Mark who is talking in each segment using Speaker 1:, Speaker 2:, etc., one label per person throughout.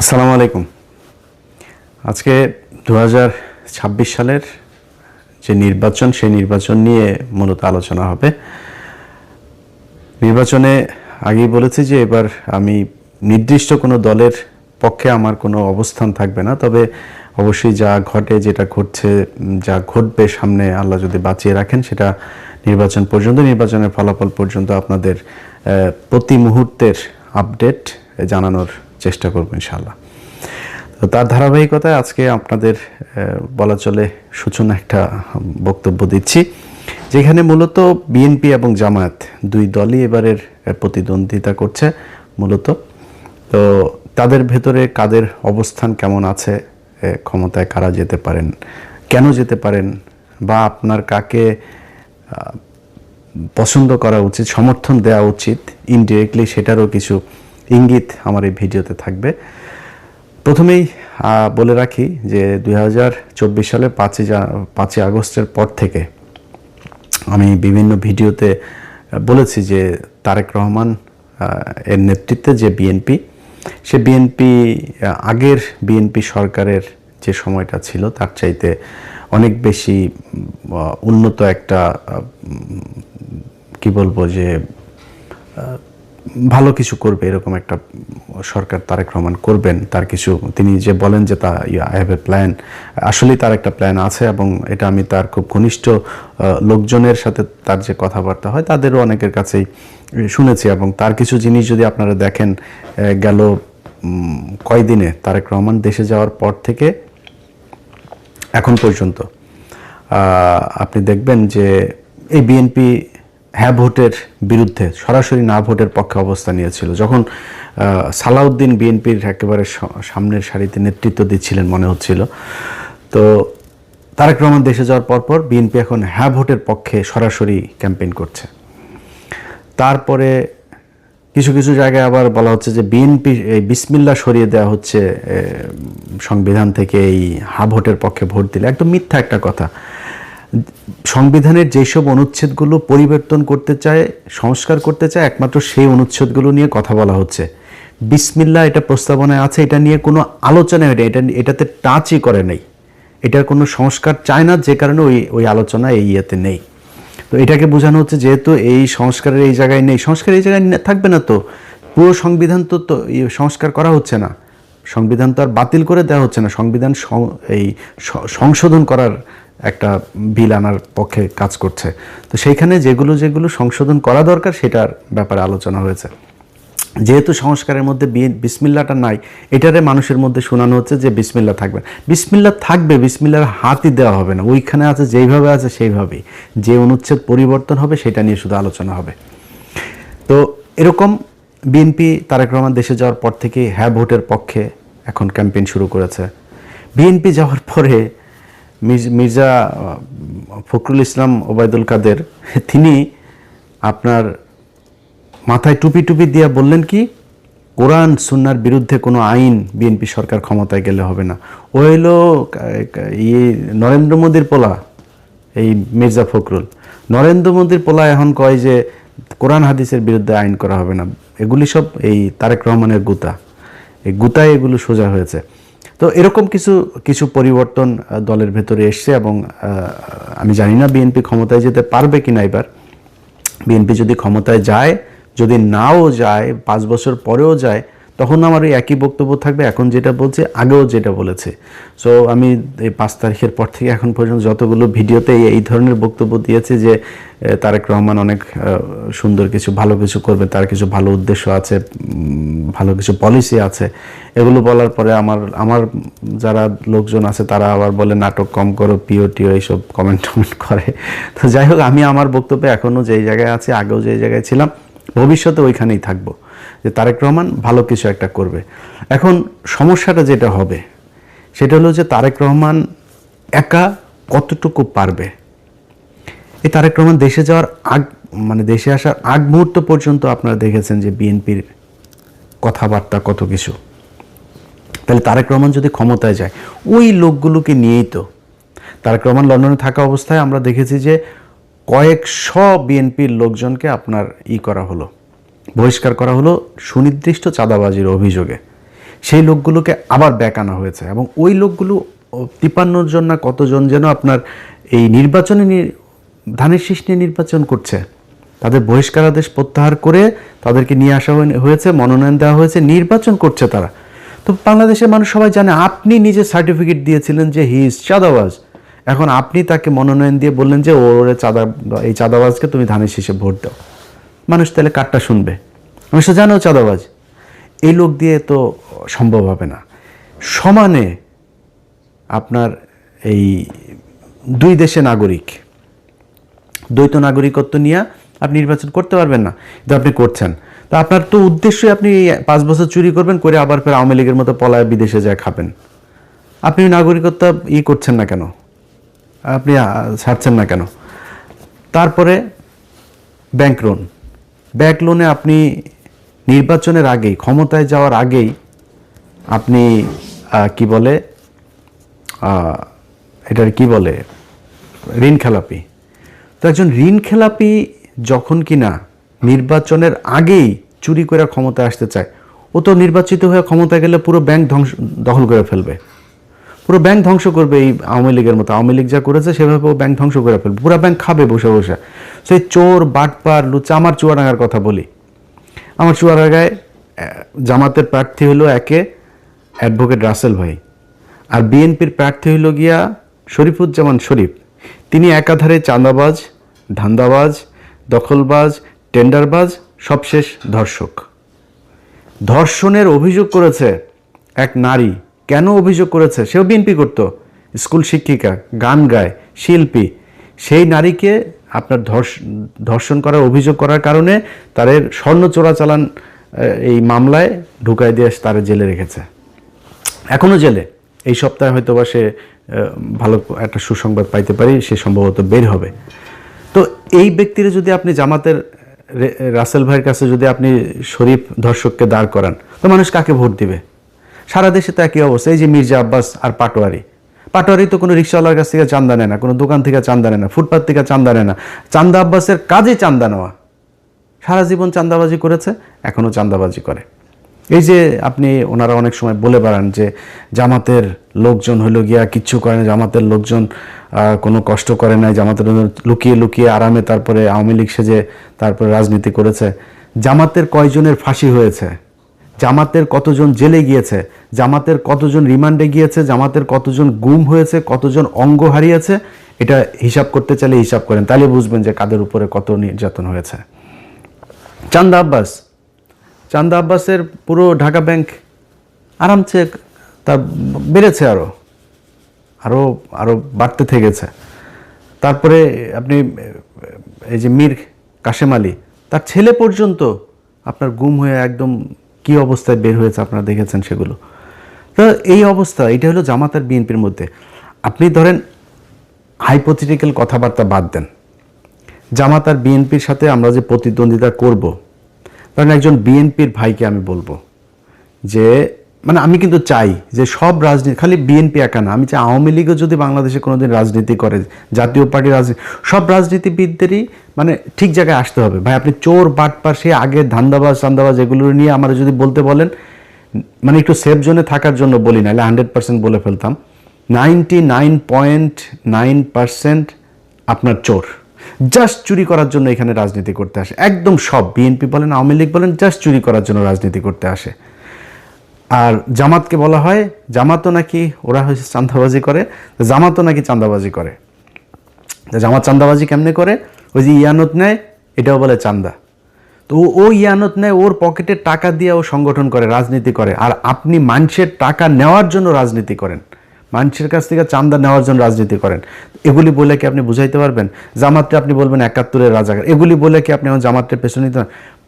Speaker 1: আসসালামু আলাইকুম। আজকে দু সালের যে নির্বাচন, সেই নির্বাচন নিয়ে মূলত আলোচনা হবে। নির্বাচনে আগেই বলেছি যে এবার আমি নির্দিষ্ট কোনো দলের পক্ষে আমার কোনো অবস্থান থাকবে না, তবে অবশ্যই যা ঘটে, যেটা ঘটছে, যা ঘটবে সামনে আল্লাহ যদি বাঁচিয়ে রাখেন, সেটা নির্বাচন পর্যন্ত, নির্বাচনের ফলাফল পর্যন্ত আপনাদের প্রতি মুহূর্তের আপডেট জানানোর চেষ্টা করব ইনশাআল্লাহ। তো তার ধারাবাহিকতায় আজকে আপনাদের বলা চলে সূচনা একটা বক্তব্য দিচ্ছি, যেখানে মূলত বিএনপি এবং জামায়াত দুই দলই এবারের প্রতিদ্বন্দ্বিতা করছে মূলত। তো তাদের ভেতরে কাদের অবস্থান কেমন আছে ক্ষমতায় কারা যেতে পারেন, কেন যেতে পারেন, বা আপনার কাকে পছন্দ করা উচিত, সমর্থন দেওয়া উচিত ইনডিরেক্টলি সেটারও কিছু ইঙ্গিত আমার এই ভিডিওতে থাকবে। প্রথমেই বলে রাখি যে দু হাজার চব্বিশ সালে পাঁচই পাঁচই আগস্টের পর থেকে আমি বিভিন্ন ভিডিওতে বলেছি যে তারেক রহমান এর নেতৃত্বে যে বিএনপি, সে বিএনপি আগের বিএনপি সরকারের যে সময়টা ছিল, তার চাইতে অনেক বেশি উন্নত একটা কি বলব যে ভালো কিছু করবে, এরকম একটা সরকার তারেক রহমান করবেন, তার কিছু, তিনি যে বলেন যে তা আই হ্যাভ এ প্ল্যান আসলেই তার একটা প্ল্যান আছে এবং এটা আমি তার খুব ঘনিষ্ঠ লোকজনের সাথে তার যে কথাবার্তা হয়, তাদেরও অনেকের কাছেই শুনেছি এবং তার কিছু জিনিস যদি আপনারা দেখেন গেল কয়দিনে তারেক রহমান দেশে যাওয়ার পর থেকে এখন পর্যন্ত আপনি দেখবেন যে এই বিএনপি হ্যাঁ ভোটের বিরুদ্ধে সরাসরি না ভোটের পক্ষে অবস্থান নিয়েছিল। যখন সালাউদ্দিন বিএনপির একেবারে সামনের সারিতে নেতৃত্ব দিচ্ছিলেন মনে হচ্ছিল। তো তারেক রহমান দেশে যাওয়ার পরপর বিএনপি এখন হ্যাঁ ভোটের পক্ষে সরাসরি ক্যাম্পেইন করছে। তারপরে কিছু কিছু জায়গায় আবার বলা হচ্ছে যে বিএনপি এই বিসমিল্লা সরিয়ে দেওয়া হচ্ছে সংবিধান থেকে এই হা ভোটের পক্ষে ভোট দিলে। একদম মিথ্যা একটা কথা। সংবিধানের যেসব অনুচ্ছেদগুলো পরিবর্তন করতে চায়, সংস্কার করতে চায়, একমাত্র সেই অনুচ্ছেদগুলো নিয়ে কথা বলা হচ্ছে। বিসমিল্লা এটা প্রস্তাবনায় আছে, এটা নিয়ে কোনো আলোচনা হয় এটা এটাতে টাচই করে নেই। এটার কোনো সংস্কার চায় না, যে কারণে ওই ওই আলোচনা এই ইয়েতে নেই। তো এটাকে বোঝানো হচ্ছে যেহেতু এই সংস্কারের এই জায়গায় নেই। সংস্কার এই জায়গায় থাকবে না তো? পুরো সংবিধান তো তো ই সংস্কার করা হচ্ছে না। সংবিধান তো আর বাতিল করে দেওয়া হচ্ছে না। সংবিধান এই সংশোধন করার একটা বিল আনার পক্ষে কাজ করছে। তো সেইখানে যেগুলো যেগুলো সংশোধন করা দরকার সেটার ব্যাপারে আলোচনা হয়েছে। যেহেতু সংস্কারের মধ্যে বিসমিল্লাটা নাই, এটারে মানুষের মধ্যে শোনানো হচ্ছে যে বিসমিল্লা থাকবে। বিসমিল্লা থাকবে, বিসমিল্লার হাতই দেওয়া হবে না। ওইখানে আছে, যেইভাবে আছে সেইভাবেই। যে অনুচ্ছেদ পরিবর্তন হবে, সেটা নিয়ে শুধু আলোচনা হবে। তো এরকম বিএনপি তারেক রহমান দেশে যাওয়ার পর থেকে হ্যাঁ ভোটের পক্ষে এখন ক্যাম্পেইন শুরু করেছে। বিএনপি যাওয়ার পরে মির্জ- ফখরুল ইসলাম ওবায়দুল কাদের, তিনি আপনার মাথায় টুপি টুপি দিয়ে বললেন কি, কোরআন সুন্নার বিরুদ্ধে কোনো আইন বিএনপি সরকার ক্ষমতায় গেলে হবে না। ও হইল ইয়ে নরেন্দ্র মোদীর পোলা, এই মির্জা ফখরুল। নরেন্দ্র মোদীর পোলা এখন কয় যে, কোরআন হাদিসের বিরুদ্ধে আইন করা হবে না। এগুলি সব এই তারেক রহমানের গুতা। এই গুতায় এগুলো সোজা হয়েছে। তো এরকম কিছু কিছু পরিবর্তন দলের ভেতরে এসছে এবং আমি জানি না বিএনপি ক্ষমতায় যেতে পারবে কিনা এবার। বিএনপি যদি ক্ষমতায় যায়, যদি নাও যায়, পাঁচ বছর পরেও যায় তখন আমার ওই একই বক্তব্য থাকবে, এখন যেটা বলছে, আগেও যেটা বলেছে। সো আমি এই পাঁচ তারিখের পর থেকে এখন পর্যন্ত যতগুলো ভিডিওতে এই- ধরনের বক্তব্য দিয়েছে যে তারেক রহমান অনেক সুন্দর কিছু, ভালো কিছু করবে, তার কিছু ভালো উদ্দেশ্য আছে ভালো কিছু পলিসি আছে, এগুলো বলার পরে আমার আমার যারা লোকজন আছে, তারা আবার বলে, নাটক কম করো, পিও টিও এইসব কমেন্ট টমেন্ট করে। তো যাই হোক, আমি আমার বক্তব্যে এখনও যেই জায়গায় আছি, আগেও যেই জায়গায় ছিলাম, ভবিষ্যতে ওইখানেই থাকব। যে তারেক রহমান ভালো কিছু একটা করবে। এখন সমস্যাটা যেটা হবে, সেটা হলো যে তারেক রহমান একা কতটুকু পারবে? এই তারেক রহমান দেশে যাওয়ার আগ মানে দেশে আসার আগ মুহূর্ত পর্যন্ত আপনারা দেখেছেন যে বিএনপির কথাবার্তা কত কিছু। তাহলে তারেক রহমান যদি ক্ষমতায় যায়, ওই লোকগুলোকে নিয়েই তো। তারেক রহমান লন্ডনে থাকা অবস্থায় আমরা দেখেছি যে কয়েকশ বিএনপির লোকজনকে আপনার ই করা হলো। বহিষ্কার করা হলো সুনির্দিষ্ট চাঁদাবাজির অভিযোগে। সেই লোকগুলোকে আবার ব্যাক আনা হয়েছে এবং ওই লোকগুলো তিপান্ন জন না কতজন যেন আপনার এই নির্বাচনে ধানের শীষ নিয়ে নির্বাচন করছে, তাদের বহিষ্কারাদেশ প্রত্যাহার করে তাদেরকে নিয়ে আসা হয়ে- হয়েছে, মনোনয়ন দেওয়া হয়েছে, নির্বাচন করছে তারা। তো বাংলাদেশের মানুষ সবাই জানে, আপনি নিজে সার্টিফিকেট দিয়েছিলেন যে হি ইজ চাঁদাবাজ। এখন আপনি তাকে মনোনয়ন দিয়ে বললেন যে ওরে চাঁদা, এই চাঁদাবাজকে তুমি ধানের শীষে ভোট দাও। মানুষ তাহলে কারটা শুনবে। মানুষ তো জানো চাঁদাবাজ। এই লোক দিয়ে তো সম্ভব হবে না। সমানে আপনার এই দুই দেশে নাগরিক, দ্বৈত নাগরিকত্ব নিয়ে আপনি নির্বাচন করতে পারবেন না কিন্তু আপনি করছেন। তা আপনার তো উদ্দেশ্যই আপনি পাঁচ বছর চুরি করবেন, করে আবার ফের আওয়ামী লীগের মতো পলায় বিদেশে যায় খাবেন। আপনি নাগরিকত্ব ই করছেন না কেন? আপনি ছাড়ছেন না কেন? তারপরে ব্যাংক লোন ব্যাংক লোনে আপনি নির্বাচনের আগেই, ক্ষমতায় যাওয়ার আগেই আপনি কি বলে এটার কি বলে, ঋণ খেলাপি। তো একজন ঋণ খেলাপি যখন কিনা নির্বাচনের আগেই চুরি করে ক্ষমতায় আসতে চায়, ও তো নির্বাচিত হয়ে ক্ষমতায় গেলে পুরো ব্যাংক ধ্বংস, দখল করে ফেলবে। পুরো ব্যাংক ধ্বংস করবে এই আওয়ামী লীগের মতো। আওয়ামী লীগ যা করেছে, সেভাবে ও ব্যাংক ধ্বংস করে ফেলবে। পুরো ব্যাংক খাবে বসে বসে। সেই চোর, বাটপার, লুচা, আমার চুয়াডাঙ্গার কথা বলি। আমার চুয়াডাঙ্গায় জামাতের প্রার্থী হলো একে অ্যাডভোকেট রাসেল ভাই। আর বিএনপির প্রার্থী হইল গিয়া শরীফুজ্জামান শরীফ। তিনি একাধারে চাঁদাবাজ, ধান্দাবাজ, দখলবাজ, টেন্ডারবাজ, সবশেষ ধর্ষক। ধর্ষণের অভিযোগ করেছে এক নারী। কেন অভিযোগ করেছে? সেও বিএনপি করতো। স্কুল শিক্ষিকা, গান গায়, শিল্পী। সেই নারীকে আপনার ধর্ষ- ধর্ষণ করার অভিযোগ করার কারণে তাদের স্বর্ণ চোরাচালান এই মামলায় ঢুকাই দিয়ে তারা জেলে রেখেছে। এখনও জেলে। এই সপ্তাহে হয়তো বা সে ভালো একটা সুসংবাদ পাইতে পারি, সে সম্ভবত বের হবে। তো এই ব্যক্তিরা যদি আপনি জামাতের রাসেল ভাইয়ের কাছে যদি আপনি শরীফ ধর্ষককে দাঁড় করান, তো মানুষ কাকে ভোট দিবে? সারা দেশে তো একই অবস্থা। এই যে মির্জা আব্বাস আর পাটোয়ারি পাটোয়ারি তো কোনো রিক্সাওয়ালার কাছ থেকে চান্দা নেয় না, কোনো দোকান থেকে চান্দা নেয় না ফুটপাথ থেকে চান্দা নেয় না। চান্দা আব্বাসের কাজে চান্দা নেওয়া। সারা জীবন চান্দাবাজি করেছে, এখনও চান্দাবাজি করে। এই যে আপনি ওনারা অনেক সময় বলে বেড়ান যে জামাতের লোকজন হইল গিয়া কিচ্ছু করে না, জামাতের লোকজন কোনো কষ্ট করে নাই, জামাতের লুকিয়ে লুকিয়ে আরামে তারপরে আওয়ামী লীগ সেজে তারপরে রাজনীতি করেছে। জামাতের কয়জনের ফাঁসি হয়েছে? জামাতের কতজন জেলে গিয়েছে, জামাতের কতজন রিমান্ডে গিয়েছে, জামাতের কতজন গুম হয়েছে, কতজন অঙ্গ হারিয়েছে, এটা হিসাব করতে চাইলে হিসাব করেন, তাহলে বুঝবেন যে কাদের উপরে কত নির্যাতন হয়েছে। চান্দা আব্বাস, চান্দা আব্বাসের পুরো ঢাকা ব্যাংক আরামসে তা বেড়েছে আরও আরও আরও বাড়তে থেকেছে। তারপরে আপনি, এই যে মীর কাশেম আলী, তার ছেলে পর্যন্ত আপনার গুম হয়ে একদম কি অবস্থায় বের হয়েছে আপনারা দেখেছেন সেগুলো। তো এই অবস্থা, এটা হলো জামাত আর বিএনপির মধ্যে। আপনি ধরেন হাইপোথিটিক্যাল কথাবার্তা বাদ দেন। জামাত আর বিএনপির সাথে আমরা যে প্রতিদ্বন্দ্বিতা করব, ধরেন একজন বিএনপির ভাইকে আমি বলব যে মানে আমি কিন্তু চাই যে সব রাজনীতি, খালি বিএনপি একা না, আমি চাই আওয়ামী লীগও যদি বাংলাদেশে কোনোদিন রাজনীতি করে, জাতীয় পার্টি রাজনীতি, সব রাজনীতিবিদদেরই মানে ঠিক জায়গায় আসতে হবে। ভাই, আপনি চোর বাটপার সে আগে ধান্দাবাজ, চান্দাবাজ, এগুলো নিয়ে আমার যদি বলতে বলেন মানে একটু সেফ জোনে থাকার জন্য বলি না হান্ড্রেড পার্সেন্ট বলে ফেলতাম। Ninety nine point nine percent আপনার চোর। জাস্ট চুরি করার জন্য এখানে রাজনীতি করতে আসে। একদম সব বিএনপি বলেন, আওয়ামী লীগ বলেন জাস্ট চুরি করার জন্য রাজনীতি করতে আসে। আর জামাতকে বলা হয়, জামাতও নাকি ওরা হয়েছে চান্দাবাজি করে জামাতও নাকি চান্দাবাজি করে। জামাত চান্দাবাজি কেমনে করে? ওই যে ইয়ানত নেয়, এটাও বলে চান্দা। তো ও- ইয়ানত নেয়, ওর পকেটে টাকা দিয়ে ও সংগঠন করে, রাজনীতি করে। আর আপনি মানুষের টাকা নেওয়ার জন্য রাজনীতি করেন। মানুষের কাছ থেকে চান্দা নেওয়ার জন্য রাজনীতি করেন। এগুলি বলে কি আপনি বুঝাইতে পারবেন? জামাতটা আপনি বলবেন একাত্তরের রাজাকার। এগুলি বলে কি আপনি আমার জামাতের পেছনে নিতে?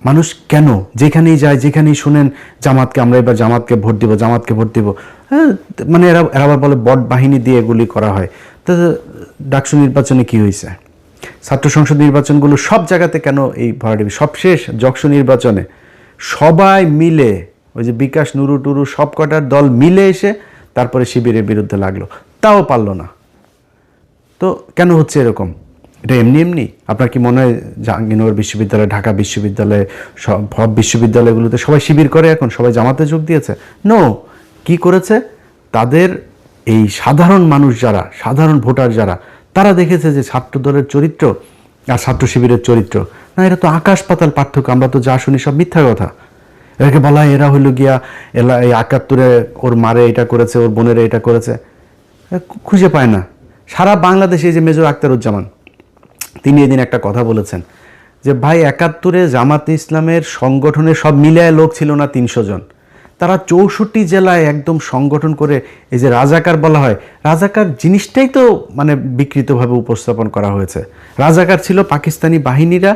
Speaker 1: মানুষ কেন? যেখানেই যায়, যেখানেই শুনেন, জামাতকে আমরা এবার জামাতকে ভোট দিব, জামাতকে ভোট দিব। হ্যাঁ মানে এরা এরা আবার বলে বট বাহিনী দিয়ে এগুলি করা হয়। তো, ডাকসু নির্বাচনে কি হয়েছে? ছাত্র সংসদ নির্বাচনগুলো সব জায়গাতে কেন এই ভরাডুবি? সবশেষ যক্ষ নির্বাচনে সবাই মিলে, ওই যে বিকাশ, নুরু, টুরু সব কটার দল মিলে এসে তারপরে শিবিরের বিরুদ্ধে লাগল। তাও পারল না। তো কেন হচ্ছে এরকম? এটা এমনি এমনি? আপনার কি মনে হয় জাহাঙ্গীরনগর বিশ্ববিদ্যালয়, ঢাকা বিশ্ববিদ্যালয়, সব বিশ্ববিদ্যালয়গুলোতে সবাই শিবির করে এখন? সবাই জামাতে যোগ দিয়েছে? নো কি করেছে? তাদের এই সাধারণ মানুষ যারা, সাধারণ ভোটার যারা, তারা দেখেছে যে ছাত্র দলের চরিত্র আর ছাত্র শিবিরের চরিত্র। না এটা তো আকাশ পাতাল পার্থক্য, আমরা তো যা শুনি সব মিথ্যা কথা। এটাকে বলা হয় এরা হইল গিয়া এলা, এই একাত্তরে ওর মারে এটা করেছে, ওর বোনেরা এটা করেছে। খুঁজে পায় না। সারা বাংলাদেশে এই যে মেজর আক্তারুজ্জামান তিনি এদিন একটা কথা বলেছেন যে, ভাই, একাত্তরে জামাতে ইসলামের সংগঠনে সব মিলায় লোক ছিল না তিনশো জন। তারা চৌষট্টি জেলায় একদম সংগঠন করে এই যে রাজাকার বলা হয়, রাজাকার জিনিসটাই তো মানে বিকৃতভাবে উপস্থাপন করা হয়েছে। রাজাকার ছিল পাকিস্তানি বাহিনীরা,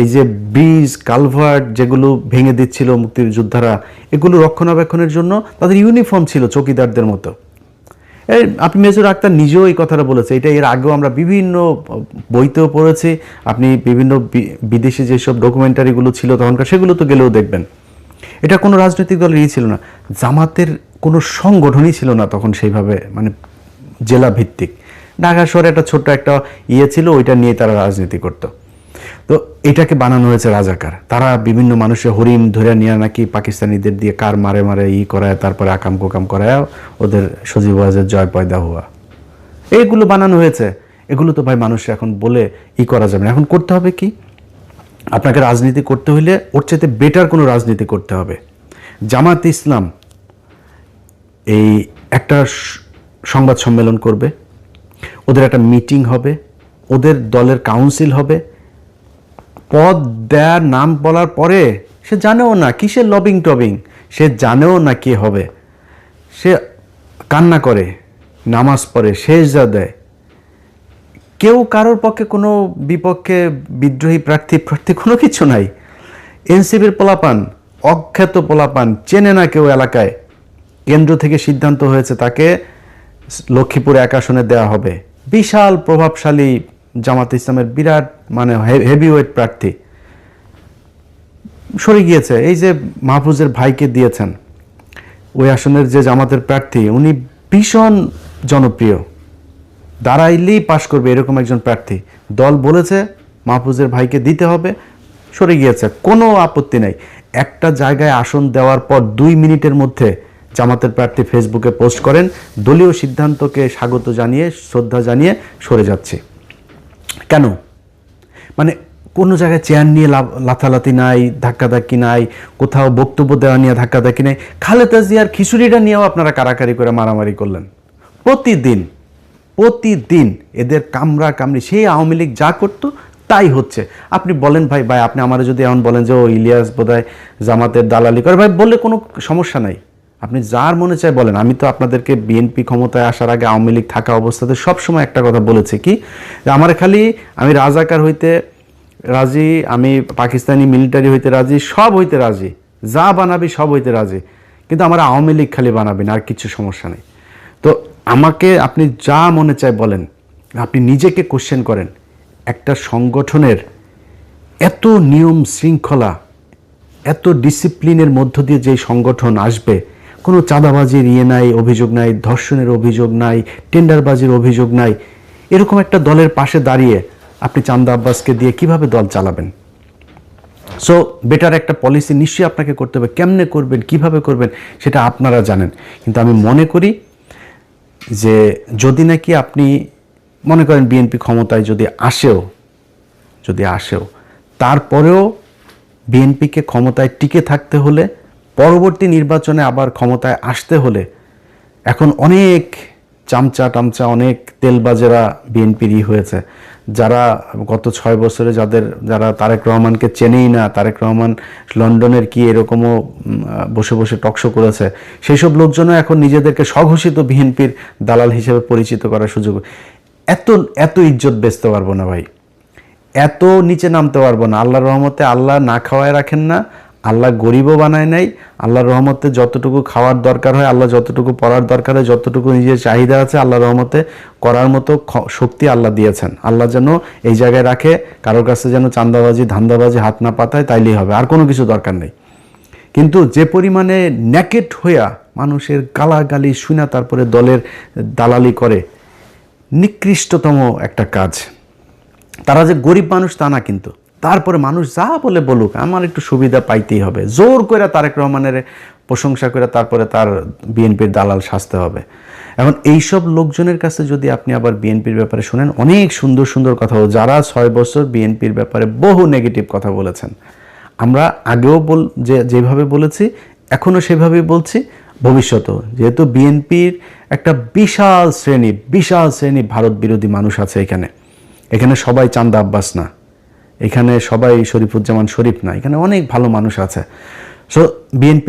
Speaker 1: এই যে ব্রিজ, কালভার্ট যেগুলো ভেঙে দিচ্ছিল মুক্তিযোদ্ধারা, এগুলো রক্ষণাবেক্ষণের জন্য তাদের ইউনিফর্ম ছিল চৌকিদারদের মতো। আপনি মেজর আক্তার নিজেও এই কথাটা বলেছে। এটা এর আগেও আমরা বিভিন্ন বইতেও পড়েছি। আপনি বিভিন্ন বিদেশি যেসব ডকুমেন্টারিগুলো ছিল তখনকার, সেগুলো তো গেলেও দেখবেন। এটা কোনো রাজনৈতিক দলের ইয়ে ছিল না। জামাতের কোনো সংগঠনই ছিল না তখন সেইভাবে মানে জেলা ভিত্তিক ঢাকা শহরে একটা ছোট্ট একটা ইয়ে ছিল, ওইটা নিয়ে তারা রাজনীতি করতো। তো এটাকে বানানো হয়েছে রাজাকার। তারা বিভিন্ন মানুষের হরিণ ধরে নিয়ে নাকি পাকিস্তানিদের দিয়ে কার মারে মারে ই করায়, তারপরে আকাম কোকাম করায়, ওদের সজীব ওয়াজের জয় পয়দা হওয়া। এইগুলো বানানো হয়েছে। এগুলো তো ভাই মানুষ এখন বলে ই করা যাবে না। এখন করতে হবে কি? আপনাকে রাজনীতি করতে হলে ওর চাইতে বেটার কোনো রাজনীতি করতে হবে। জামাত ইসলাম এই একটা সংবাদ সম্মেলন করবে। ওদের একটা মিটিং হবে। ওদের দলের কাউন্সিল হবে। পদ দেয়ার নাম বলার পরে সে জানেও না কিসের লবিং টবিং, সে জানেও না কি হবে। সে কান্না করে, নামাজ পড়ে শেষ যা দেয়। কেউ কারোর পক্ষে কোনো বিপক্ষে বিদ্রোহী প্রার্থী প্রার্থী কোনো কিছু নাই। এনসিবির পোলাপান, অখ্যাত পোলাপান, চেনে না কেউ এলাকায়। কেন্দ্র থেকে সিদ্ধান্ত হয়েছে তাকে লক্ষ্মীপুর এক আসনে দেওয়া হবে। বিশাল প্রভাবশালী জামাত ইসলামের বিরাট মানে হেভিওয়েট প্রার্থী। সরে গিয়েছে, এই যে মাহফুজের ভাইকে দিয়েছেন, ওই আসনের যে জামাতের প্রার্থী, উনি ভীষণ জনপ্রিয়। দাঁড়াইলেই পাশ করবে এরকম একজন প্রার্থী। দল বলেছে মাহফুজের ভাইকে দিতে হবে, সরে গিয়েছে, কোনো আপত্তি নেই। একটা জায়গায় আসন দেওয়ার পর দুই মিনিটের মধ্যে জামাতের প্রার্থী ফেসবুকে পোস্ট করেন, দলীয় সিদ্ধান্তকে স্বাগত জানিয়ে, শ্রদ্ধা জানিয়ে সরে যাচ্ছে। কেন? মানে কোনো জায়গায় চেয়ার নিয়ে লাথালাথি নাই, ধাক্কাধাক্কি নাই, কোথাও বক্তব্য দেওয়া নিয়ে ধাক্কাধাক্কি নাই। খালেদা জিয়ার খিচুড়িটা নিয়েও আপনারা কারাকারি করে মারামারি করলেন। প্রতিদিন প্রতিদিন এদের কামড়া কামড়ি, সেই আওয়ামী লীগ যা করতো তাই হচ্ছে। আপনি বলেন ভাই ভাই, আপনি আমার যদি এমন বলেন যে, ও ইলিয়াস বোধহয় জামাতের দালালি করে, ভাই, বললে কোনো সমস্যা নাই। আপনি যার মনে চায় বলেন। আমি তো আপনাদেরকে বিএনপি ক্ষমতায় আসার আগে আওয়ামী লীগ থাকা অবস্থাতে সবসময় একটা কথা বলেছি, কি? যে আমার খালি আমি রাজাকার হইতে রাজি, আমি পাকিস্তানি মিলিটারি হইতে রাজি, সব হইতে রাজি। যা বানাবি সব হইতে রাজি। কিন্তু আমার আওয়ামী লীগ খালি বানাবেন আর কিছু সমস্যা নেই। তো আমাকে আপনি যা মনে চায় বলেন, আপনি নিজেকে কোশ্চেন করেন। একটা সংগঠনের এত নিয়ম শৃঙ্খলা, এত ডিসিপ্লিনের মধ্য দিয়ে যে সংগঠন আসবে কোনো চাঁদাবাজির ইয়ে নাই, অভিযোগ নাই, ধর্ষণের অভিযোগ নাই, টেন্ডারবাজির অভিযোগ নাই। এরকম একটা দলের পাশে দাঁড়িয়ে আপনি চান্দা আব্বাসকে দিয়ে কীভাবে দল চালাবেন? সো বেটার একটা পলিসি নিশ্চয়ই আপনাকে করতে হবে। কেমনে করবেন, কীভাবে করবেন, সেটা আপনারা জানেন। কিন্তু আমি মনে করি যে যদি নাকি আপনি মনে করেন বিএনপি ক্ষমতায় যদি আসেও যদি আসেও, তারপরেও বিএনপিকে ক্ষমতায় টিকে থাকতে হলে পরবর্তী নির্বাচনে আবার ক্ষমতায় আসতে হলে এখন অনেক চামচা টামচা, অনেক তেলবাজেরা বিএনপিরই হয়েছে। যারা গত ছয় বছরে যাদের, যারা তারেক রহমানকে চেনেই না, তারেক রহমান লন্ডনের কি এরকমও বসে বসে টকশো করেছে সেই সব লোকজনও এখন নিজেদেরকে স্বঘোষিত বিএনপির দালাল হিসেবে পরিচিত করার সুযোগ। এত এত ইজ্জত বেচতে পারব না ভাই। এত নিচে নামতে পারব না। আল্লাহর রহমতে আল্লাহ না খাওয়ায় রাখেন না আল্লাহ গরিবও বানায় নাই, আল্লাহর রহমতে যতটুকু খাওয়ার দরকার হয়, আল্লাহ যতটুকু পড়ার দরকার হয়, যতটুকু নিজের চাহিদা আছে, আল্লাহর রহমতে করার মতো শক্তি আল্লাহ দিয়েছেন। আল্লাহ যেন এই জায়গায় রাখে, কারোর কাছে যেন চান্দাবাজি ধান্দাবাজি হাত না পাতায়, তাইলেই হবে, আর কোনো কিছু দরকার নেই। কিন্তু যে পরিমাণে ন্যাকেট হইয়া মানুষের গালাগালি শুনা তারপরে দলের দালালি করে, নিকৃষ্টতম একটা কাজ। তারা যে গরিব মানুষ তা না কিন্তু। তারপরে মানুষ যা বলে বলুক, আমার একটু সুবিধা পাইতেই হবে। জোর করে তারেক রহমানের প্রশংসা করে তারপরে তার বিএনপির দালাল সাজতে হবে। এখন এইসব লোকজনের কাছে যদি আপনি আবার বিএনপির ব্যাপারে শুনেন, অনেক সুন্দর সুন্দর কথা যারা ছয় বছর বিএনপির ব্যাপারে বহু নেগেটিভ কথা বলেছেন। আমরা আগেও বল, যে, যেভাবে বলেছি, এখনও সেভাবেই বলছি। ভবিষ্যতেও, যেহেতু বিএনপির একটা বিশাল শ্রেণি বিশাল শ্রেণি ভারত বিরোধী মানুষ আছে এখানে। এখানে সবাই চান্দা আব্বাস না। এখানে সবাই শরীফুজ্জামান শরীফ না এখানে অনেক ভালো মানুষ আছে। So BNP